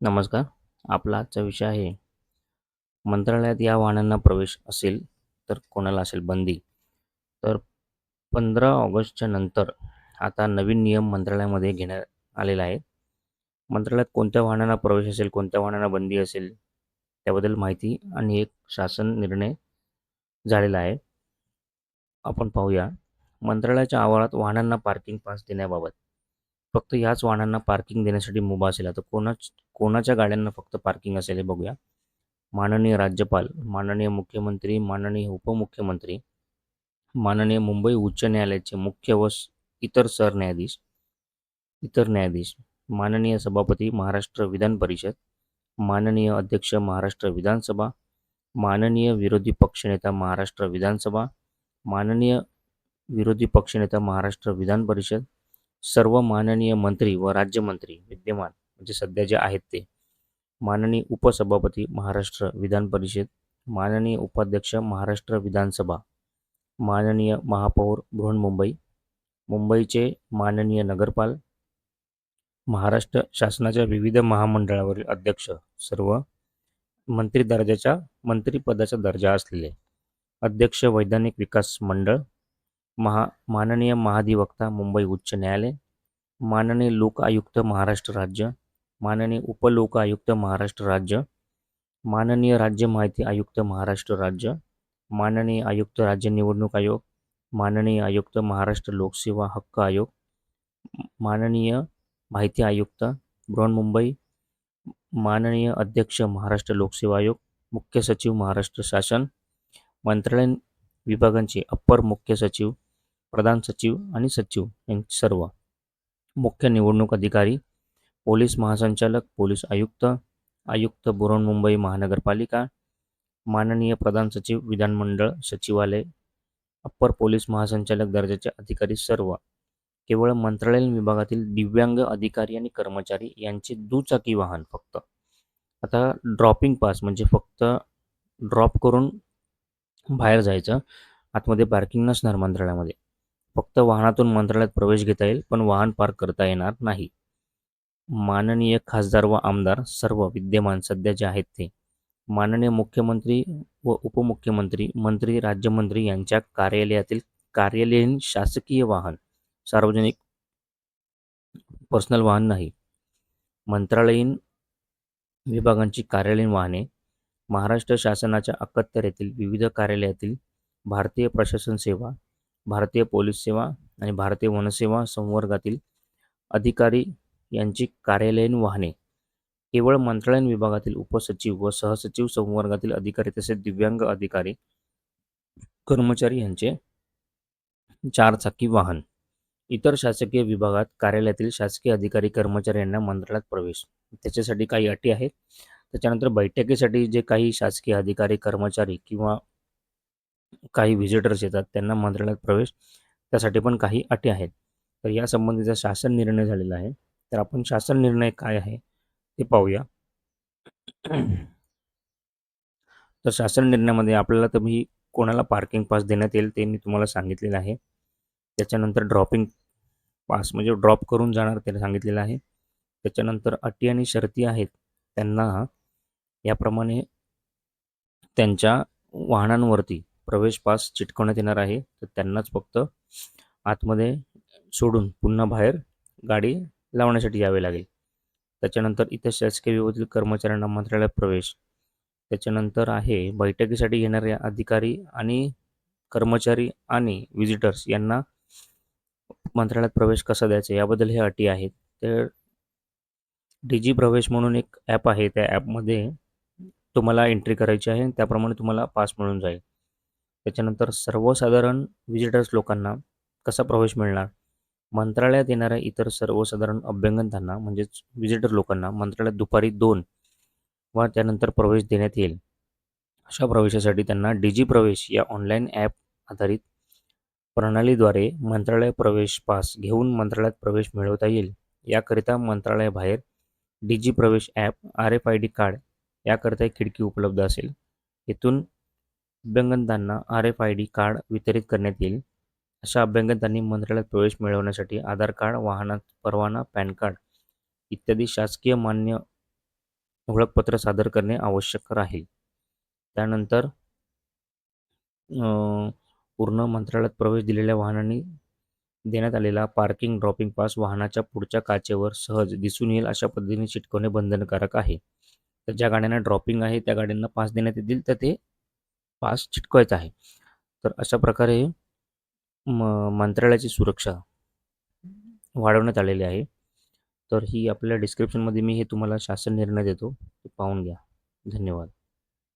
नमस्कार आपला आजचा विषय आहे मंत्रालयात या वाहनांना प्रवेश असेल तर कोणाला असेल बंदी. तर पंधरा ऑगस्टच्या नंतर आता नवीन नियम मंत्रालयामध्ये घेण्यात आलेला आहे. मंत्रालयात कोणत्या वाहनांना प्रवेश असेल कोणत्या वाहनांना बंदी असेल त्याबद्दल माहिती आणि एक शासन निर्णय झालेला आहे. आपण पाहूया मंत्रालयाच्या आवारात वाहनांना पार्किंग पास देण्याबाबत. फक्त याच वाहनांना पार्किंग देण्यासाठी मुभा असेल. आता कोणाच कोणाच्या गाड्यांना फक्त पार्किंग असेल हे बघूया. माननीय राज्यपाल माननीय मुख्यमंत्री माननीय उपमुख्यमंत्री माननीय मुंबई उच्च न्यायालयाचे मुख्य व इतर सरन्यायाधीश इतर न्यायाधीश माननीय सभापती महाराष्ट्र विधान परिषद माननीय अध्यक्ष महाराष्ट्र विधानसभा माननीय विरोधी पक्षनेता महाराष्ट्र विधानसभा माननीय विरोधी पक्षनेता महाराष्ट्र विधान परिषद सर्व माननीय मंत्री व राज्यमंत्री विद्यमान म्हणजे सध्या जे आहेत ते. माननीय उपसभापती महाराष्ट्र विधान परिषद माननीय उपाध्यक्ष महाराष्ट्र विधानसभा माननीय महापौर बृहन्मुंबई मुंबईचे माननीय नगरपाल महाराष्ट्र शासनाच्या विविध महामंडळावरील अध्यक्ष सर्व मंत्री दर्जाच्या मंत्रिपदाचा दर्जा असलेले अध्यक्ष वैधानिक विकास मंडळ महा माननीय महाधिवक्ता मुंबई उच्च न्यायालय माननीय लोक आयुक्त महाराष्ट्र राज्य माननीय उपलोक आयुक्त महाराष्ट्र राज्य माननीय राज्य माहिती आयुक्त महाराष्ट्र राज्य माननीय आयुक्त राज्य निवडणूक आयोग माननीय आयुक्त महाराष्ट्र लोकसेवा हक्क आयोग माननीय माहिती आयुक्त बृहन्मुंबई माननीय अध्यक्ष महाराष्ट्र लोकसेवा आयोग मुख्य सचिव महाराष्ट्र शासन मंत्रालयीन विभागांचे अप्पर मुख्य सचिव प्रधान सचिव आणि सचिव यांचे सर्व. मुख्य निवडणूक अधिकारी पोलीस महासंचालक पोलीस आयुक्त आयुक्त मुंबई महानगरपालिका माननीय प्रधान सचिव विधानमंडळ सचिवालय अप्पर पोलीस महासंचालक दर्जाचे अधिकारी सर्व. केवळ मंत्रालयीन विभागातील दिव्यांग अधिकारी आणि कर्मचारी यांचे दुचाकी वाहन फक्त. आता ड्रॉपिंग पास म्हणजे फक्त ड्रॉप करून बाहेर जायचं आतमध्ये पार्किंग नसणार मंत्रालयामध्ये. फक्त वाहनातून मंत्रालयात प्रवेश घेता येईल पण वाहन पार्क करता येणार नाही. माननीय खासदार व आमदार सर्व विद्यमान सध्या जे आहेत ते माननीय मुख्यमंत्री व उपमुख्यमंत्री मंत्री राज्यमंत्री यांच्या कार्यालयातील कार्यालयीन शासकीय वाहन सार्वजनिक पर्सनल वाहन नाही. मंत्रालयीन विभागांची कार्यालयीन वाहने महाराष्ट्र शासनाच्या अखत्यारीतील विविध कार्यालयातील भारतीय प्रशासन सेवा भारतीय पोलीस सेवा आणि भारतीय वनसेवा संवर्गातील अधिकारी यांची कार्यालयीन वाहने केवळ मंत्रालयीन विभागातील उपसचिव व सहसचिव संवर्गातील अधिकारी तसेच दिव्यांग अधिकारी कर्मचारी यांचे चारचाकी वाहन इतर शासकीय विभागात कार्यालयातील शासकीय अधिकारी कर्मचारी यांना मंत्रालयात प्रवेश. त्याच्यासाठी काही अटी आहेत. त्याच्यानंतर बैठकीसाठी जे काही शासकीय अधिकारी कर्मचारी किंवा काही व्हिजिटर्स येतात त्यांना मंत्रालयात प्रवेश त्यासाठी पण काही अटी आहेत. तर या संबंधीचा शासन निर्णय झालेला आहे तर आपण शासन निर्णय काय आहे ते पाहूया. तर शासन निर्णयामध्ये आपल्याला तुम्ही कोणाला पार्किंग पास देण्यात येईल ते मी तुम्हाला सांगितलेलं आहे. त्याच्यानंतर ड्रॉपिंग पास म्हणजे ड्रॉप करून जाणार ते सांगितलेलं आहे. त्याच्यानंतर अटी आणि शर्ती आहेत त्यांना याप्रमाणे त्यांच्या वाहनांवरती प्रवेश पास चिटकवण्यात येणार आहे. तर त्यांनाच फक्त आतमध्ये सोडून पुन्हा बाहेर गाडी लावण्यासाठी यावे लागेल. त्याच्यानंतर इतर शासकीय विभागातील कर्मचाऱ्यांना मंत्रालयात प्रवेश. त्याच्यानंतर आहे बैठकीसाठी येणारे अधिकारी आणि कर्मचारी आणि विजिटर्स यांना मंत्रालयात प्रवेश कसा द्यायचा याबद्दल हे अटी आहेत. तर डिजी प्रवेश म्हणून एक ॲप आहे. त्या ॲपमध्ये तुम्हाला एंट्री करायची आहे त्याप्रमाणे तुम्हाला पास मिळून जाईल. त्याच्यानंतर सर्वसाधारण विजिटर्स लोकांना कसा प्रवेश मिळणार? मंत्रालयात येणाऱ्या इतर सर्वसाधारण अभ्यंगतांना म्हणजेच विजिटर लोकांना मंत्रालयात दुपारी दोन वा त्यानंतर प्रवेश देण्यात येईल. अशा प्रवेशासाठी त्यांना डिजी प्रवेश या ऑनलाईन ॲप आधारित प्रणालीद्वारे मंत्रालय प्रवेश पास घेऊन मंत्रालयात प्रवेश मिळवता येईल. याकरिता मंत्रालयाबाहेर Digi Pravesh app R F I D card याकरिता एक खिडकी उपलब्ध असेल. येथून अभ्यंगतांना R F I D card वितरित करण्यात येईल. अशा अभ्यंगतांनी मंत्रालयात प्रवेश मिळवण्यासाठी आधार कार्ड वाहना परवाना पॅन कार्ड इत्यादी शासकीय मान्य ओळखपत्र सादर करणे आवश्यक राहील. त्यानंतर पूर्ण मंत्रालयात प्रवेश दिलेल्या वाहनांनी देण्यात आलेला पार्किंग ड्रॉपिंग पास वाहनाच्या पुढच्या काचेवर सहज दिसून येईल अशा पद्धतीने चिटकवणे बंधनकारक आहे. तर ज्या गाड्यांना ड्रॉपिंग आहे त्या गाड्यांना पास देण्यात येतील तर ते पास चिटकवायचा आहे. तर अशा प्रकारे म मंत्रालयाची सुरक्षा वाढवण्यात आलेली आहे. तर ही आपल्या डिस्क्रिप्शनमध्ये मी हे तुम्हाला शासन निर्णय देतो. ते पाहून घ्या. धन्यवाद.